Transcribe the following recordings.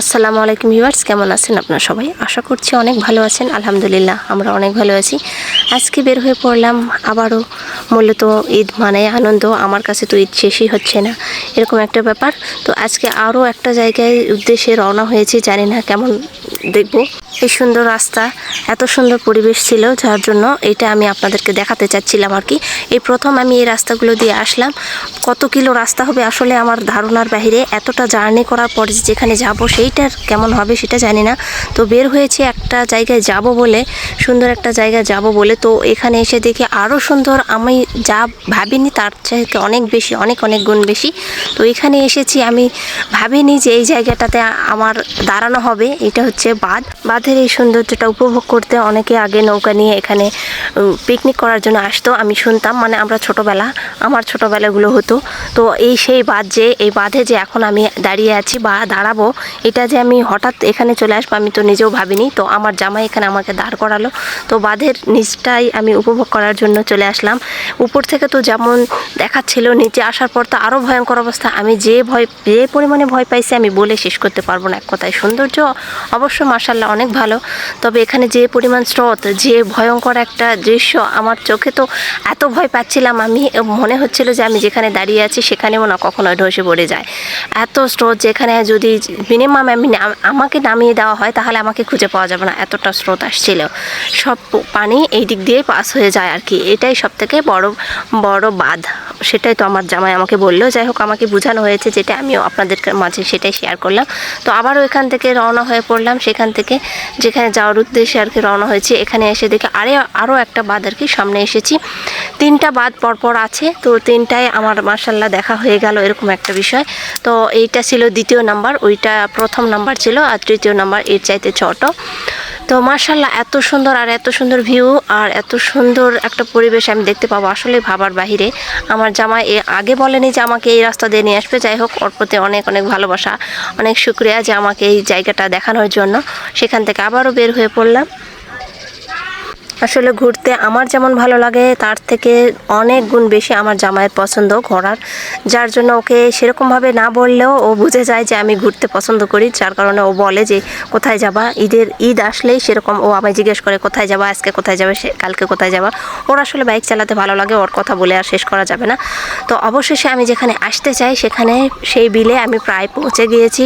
আসসালামু আলাইকুম ভিউয়ার্স, কেমন আছেন আপনারা সবাই? আশা করছি অনেক ভালো আছেন, আলহামদুলিল্লাহ, আমরা অনেক ভালো আছি। আজকে বের হয়ে পড়লাম আবারও মূলত ঈদ মানে আনন্দ, আমার কাছে তো ঈদ শেষই হচ্ছে না, এরকম একটা ব্যাপার। তো আজকে আরও একটা জায়গায় উদ্দেশ্যে রওনা হয়েছে, জানি না কেমন দেখব। এই সুন্দর রাস্তা, এত সুন্দর পরিবেশ ছিল, যার জন্য এটা আমি আপনাদেরকে দেখাতে চাচ্ছিলাম আর কি। এই প্রথম আমি এই রাস্তাগুলো দিয়ে আসলাম। কত কিলো রাস্তা হবে আসলে আমার ধারণার বাইরে। এতটা জার্নি করার পর যেখানে যাব সেইটার কেমন হবে সেটা জানি না। তো বের হয়েছে একটা জায়গায় যাব বলে, সুন্দর একটা জায়গায় যাব বলে। তো এখানে এসে দেখি আরও সুন্দর। আমি যা ভাবিনি তার চাইতে অনেক বেশি, অনেক অনেক গুণ বেশি। তো এখানে এসেছি আমি ভাবিনি যে এই জায়গাটাতে আমার দাঁড়ানো হবে। এটা হচ্ছে বাঁধ বাঁধের এই সৌন্দর্যটা উপভোগ করতে অনেকে আগে নৌকা নিয়ে এখানে পিকনিক করার জন্য আসতো, আমি শুনতাম। মানে আমরা ছোটোবেলা, আমার ছোটোবেলাগুলো হতো। তো এই সেই বাঁধ যে, এই বাঁধে যে এখন আমি দাঁড়িয়ে আছি বা দাঁড়াবো, এটা যে আমি হঠাৎ এখানে চলে আসব, আমি তো নিজেও ভাবিনি। তো আমার জামাই এখানে আমাকে দাঁড় করালো। তো বাঁধের নিচটাই আমি উপভোগ করার জন্য চলে আসলাম। উপর থেকে তো যেমন দেখাচ্ছিল, নিচে আসার পর তো আরও ভয়ঙ্কর অবস্থা। আমি যে ভয়, যে পরিমাণে ভয় পাইছি, আমি বলে শেষ করতে পারব না। এক কথায় সৌন্দর্য অবশ্য মার্শাল্লাহ অনেক ভালো। তবে এখানে যে পরিমাণ স্রোত, যে ভয়ঙ্কর একটা দৃশ্য আমার চোখে তো এত ভয় পাচ্ছিলাম আমি, মনে হচ্ছিল যে আমি যেখানে দাঁড়িয়ে আছি সেখানেও না কখনো ধসে পড়ে যায়। এত স্রোত যেখানে যদি মিনিমাম আমি আমাকে নামিয়ে দেওয়া হয় তাহলে আমাকে খুঁজে পাওয়া যাবে না, এতটা স্রোত আসছিল। সব পানি এই দিক দিয়ে পাস হয়ে যায় আর কি, এটাই সব থেকে বড় বড় বাঁধ। সেটাই তো আমার জামাই আমাকে বলল। যাই হোক, আমাকে বোঝানো হয়েছে যেটা আমিও আপনাদের মাঝে সেটাই শেয়ার করলাম। তো আবারও এখান থেকে রওনা হয়ে পড়লাম। সেখান থেকে যেখানে যাওয়ার উদ্দেশ্যে আর কি রওনা হয়েছে, এখানে এসে দেখে আরে আরও একটা বাঁধ আর কি, সামনে এসেছি। তিনটা বাঁধ পরপর আছে, তো তিনটায় আমার মার্শাল্লাহ দেখা হয়ে গেল এরকম একটা বিষয়। তো এইটা ছিল দ্বিতীয় নাম্বার, ওইটা প্রথম নাম্বার ছিল আর তৃতীয় নাম্বার এর চাইতে ছোট। তো মার্শাল্লাহ এত সুন্দর আর এত সুন্দর ভিউ আর এত সুন্দর একটা পরিবেশ আমি দেখতে পাবো আসলে ভাবার বাহিরে। আমার জামাই এ আগে বলেনি যে আমাকে এই রাস্তা দিয়ে নিয়ে আসবে, যাই হোক, ওর প্রতি অনেক অনেক ভালোবাসা, অনেক শুক্রিয়া যে আমাকে এই জায়গাটা দেখানোর জন্য। সেখান থেকে আবারও বের হয়ে পড়লাম। আসলে ঘুরতে আমার যেমন ভালো লাগে, তার থেকে অনেক গুণ বেশি আমার জামাইয়ের পছন্দ ঘোরার। যার জন্য ওকে সেরকমভাবে না বললেও ও বুঝে যায় যে আমি ঘুরতে পছন্দ করি, যার কারণে ও বলে যে, কোথায় যাবা? ঈদের, ঈদ আসলেই সেরকম ও আমায় জিজ্ঞেস করে, কোথায় যাবা? আজকে কোথায় যাবে? সে, কালকে কোথায় যাবা? ওর আসলে বাইক চালাতে ভালো লাগে, ওর কথা বলে আর শেষ করা যাবে না। তো অবশেষে আমি যেখানে আসতে চাই, সেখানে সেই বিলে আমি প্রায় পৌঁছে গিয়েছি।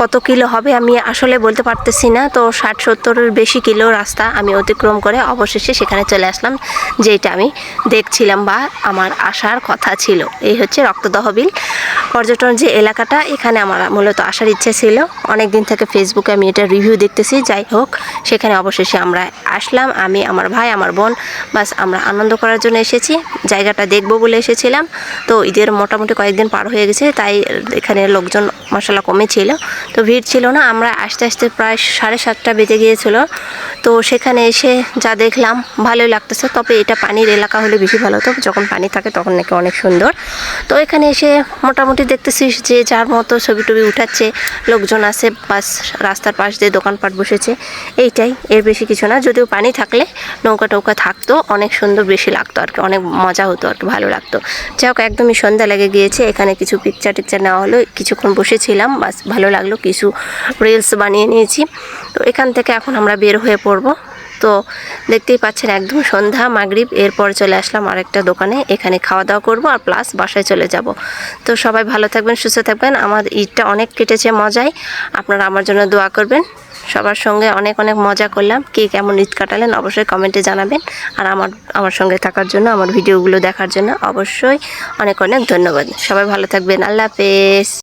কত কিলো হবে আমি আসলে বলতে পারতেছি না, তো ষাট সত্তরের বেশি কিলো রাস্তা আমি অতিক্রম করে অবশেষে সেখানে চলে আসলাম যেটা আমি দেখছিলাম বা আমার আসার কথা ছিল। এই হচ্ছে রক্তদহ বিল। পর্যটন যে এলাকাটা, এখানে আমার মূলত আসার ইচ্ছে ছিল। অনেক দিন থেকে ফেসবুকে আমি এটা রিভিউ দেখতেছি। যাই হোক, সেখানে অবশেষে আমরা আসলাম। আমি, আমার ভাই, আমার বোন, বাস আমরা আনন্দ করার জন্য এসেছি। জায়গাটা দেখব বলে এসেছিলাম। তো ঈদের মোটামুটি কয়েকদিন পার হয়ে গেছে, তাই এখানে লোকজন মশলা কমেছিল তো ভিড় ছিল না। আমরা আস্তে আস্তে প্রায় সাড়ে সাতটা বেজে গিয়েছিল। তো সেখানে এসে যা দেখলাম ভালোই লাগতেছে। তবে এটা পানির এলাকা হলে বেশি ভালো হতো। যখন পানি থাকে তখন নাকি অনেক সুন্দর। তো এখানে এসে মোটামুটি দেখতেছিস যে যার মতো ছবি টবি উঠাচ্ছে, লোকজন আছে, বাস রাস্তার পাশ দিয়ে দোকানপাট বসেছে। এইটাই, এর বেশি কিছু না। যদিও পানি থাকলে নৌকা টৌকা থাকতো, অনেক সুন্দর বেশি লাগতো আর কি, অনেক মজা হতো আর কি, ভালো লাগতো। যাই হোক, একদমই সন্ধ্যা লেগে গিয়েছে। এখানে কিছু পিকচার টিকচার নেওয়া হলো। কিছুক্ষণ বসেছিলাম, বাস ভালো লাগল। কিছু রিলস বানিয়ে নিয়েছি। তো এখান থেকে এখন আমরা বের হয়ে পড়ব। তো দেখতেই পাচ্ছেন একদম সন্ধ্যা, মাগরিব। এরপর চলে আসলাম আরেকটা দোকানে। এখানে খাওয়া দাওয়া করব আর প্লাস বাসায় চলে যাব। তো সবাই ভালো থাকবেন, সুস্থ থাকবেন। আমার ঈদটা অনেক কেটেছে মজায়। আপনারা আমার জন্য দোয়া করবেন। সবার সঙ্গে অনেক অনেক মজা করলাম। কে কেমন ঈদ কাটালেন অবশ্যই কমেন্টে জানাবেন। আর আমার আমার সঙ্গে থাকার জন্য, আমার ভিডিওগুলো দেখার জন্য অবশ্যই অনেক অনেক ধন্যবাদ। সবাই ভালো থাকবেন। আল্লাহ হাফেজ।